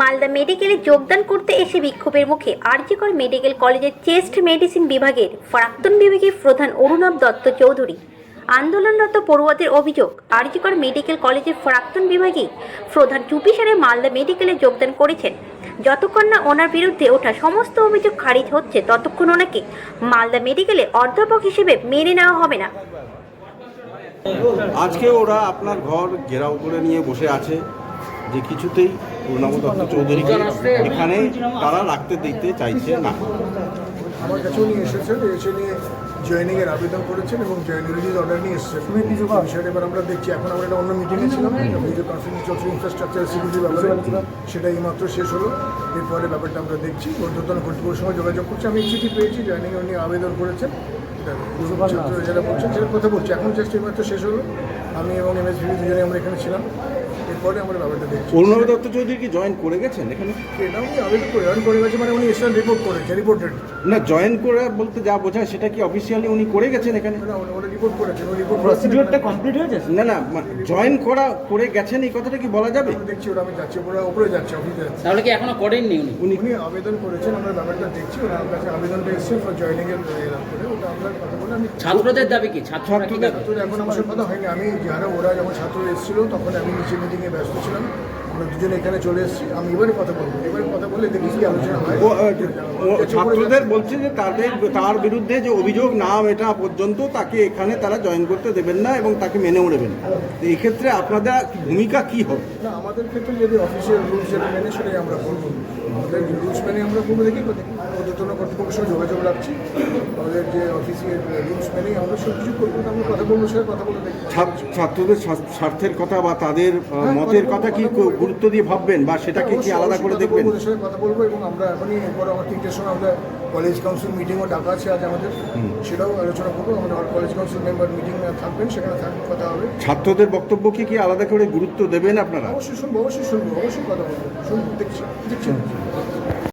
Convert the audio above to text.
মালদা মেডিকেলে যোগদান করতে এসে বিক্ষোভের মুখে আরজিকর মেডিকেল কলেজের চেস্ট মেডিসিন বিভাগের প্রাক্তন বিভাগের প্রধান অরুণব দত্ত চৌধুরী। আন্দোলনরত পড়ুয়াদের অভিযোগ, আরজিকর মেডিকেল কলেজের প্রাক্তন বিভাগে প্রধান চুপি সারে মালদা মেডিকেলে যোগদান করেছেন। যতক্ষণ না ওনার বিরুদ্ধে ওঠা সমস্ত অভিযোগ খারিজ হচ্ছে, ততক্ষণ ওনাকে মালদা মেডিকেলে অধ্যাপক হিসেবে মেনে নেওয়া হবে না। আজকে ওরা আপনার ঘর ঘেরাও করে নিয়ে বসে আছে, যে কিছুতেই পূর্ণাম দত্ত চৌধুরীকে এখানে তারা রাখতে দিতে চাইছে না। আমার কাছেও নিয়ে এসেছেন এসে নিয়ে জয়েনিং এর আবেদন করেছেন এবং জয়েনিং রিলিজ অর্ডার নিয়ে এসেছেন। বিষয়টা এবার আমরা দেখছি। এখন আমরা একটা অন্য মিটিংয়ে ছিলাম মেজর কনফারেন্স চলছে ইনফ্রাস্ট্রাকচার সিকিউরিটি ব্যাপারে সেটা এইমাত্র শেষ হলো। এরপরে ব্যাপারটা আমরা দেখছি। ঊর্ধ্বতন কর্তৃপক্ষের সঙ্গে যোগাযোগ করছি। আমি চিঠি পেয়েছি জয়েনিং নিয়ে আবেদন করেছেন। ছাত্র যারা বলছেন সেটা কথা বলছি। এখন জাস্ট এইমাত্র শেষ হলো। আমি এবং এম এস দুজনে আমরা এখানে ছিলাম। এরপরে আমরা ব্যাপারটা দেখছি। পূর্ণাম দত্ত চৌধুরী কি জয়েন করে গেছেন এখানে? এটা উনি আবেদন করে। জয়েন করে গেছে মানে উনি এসে রিপোর্ট করেছে রিপোর্টেড না জয়েন করে বলতে যা বোঝায় সেটা কি অফিসিয়ালি উনি করে গেছেন এখানে? না ওরা রিপোর্ট করেছেন রিপোর্ট প্রসিডিওরটা কমপ্লিট হয়েছে? না না জয়েন করা করে গেছেন এই কথাটা কি বলা যাবে? দেখছি ওরা আমি যাচ্ছি ওরা উপরে যাচ্ছে অফিসে যাচ্ছে। তাহলে কি এখনও করেননি উনি? উনি উনি আবেদন করেছেন আমরা ব্যাপারটা দেখছি ওনার কাছে আবেদনটা এসছে ফর জয়েনিং এর করে ওটা আমরা ছাত্রদের দাবি কি? ছাত্ররা ছাত্রদের এখন আমার কথা হয়নি। আমি যারা ওরা যখন ছাত্র এসেছিল তখন আমি নিচে মিটিংয়ে ব্যস্ত ছিলাম। আমরা দুজনে এখানে চলে এসেছি। আমি এবারে কথা বলব। এবারে কথা বলে দেখি কি আলোচনা হয়। ছাত্রদের বলছে যে তাদের তার বিরুদ্ধে যে অভিযোগ না মেটা পর্যন্ত তাকে এখানে তারা জয়েন করতে দেবেন না এবং তাকে মেনেও নেবেন তো এই ক্ষেত্রে আপনাদের ভূমিকা কি হবে? না আমাদের ক্ষেত্রে যদি অফিসিয়াল রুলস যেটা মেনে সেটাই আমরা করব আমাদের রুলস মেনে আমরা করব দেখি। ঊর্ধ্বতন কর্তৃপক্ষের সঙ্গে যোগাযোগ রাখছি। আমাদের যে অফিসিয়াল রুলস মেনেই আমরা সব কিছু করব আমরা কথা বলব সে কথা বলে দেখি ছাত্রদের স্বার্থের কথা বা তাদের মতের কথা কি গুরুত্ব দিয়ে ভাববেন বা সেটাকে কি আলাদা করে দেখবেন? ওদের সঙ্গে কথা বলব এবং আমরা এখনই এরপর আমার তিনটের সময় আমরা কলেজ কাউন্সিল মিটিংও ডাকা আছে আজ আমাদের। সেটাও আলোচনা করব আমাদের কলেজ কাউন্সিল মেম্বার মিটিং থাকবেন সেখানে থাকবে কথা হবে। ছাত্রদের বক্তব্যকে কি আলাদা করে গুরুত্ব দেবেন আপনারা? অবশ্যই শুনব অবশ্যই শুনব অবশ্যই কথা বলব। শুনব দেখছি দেখছি।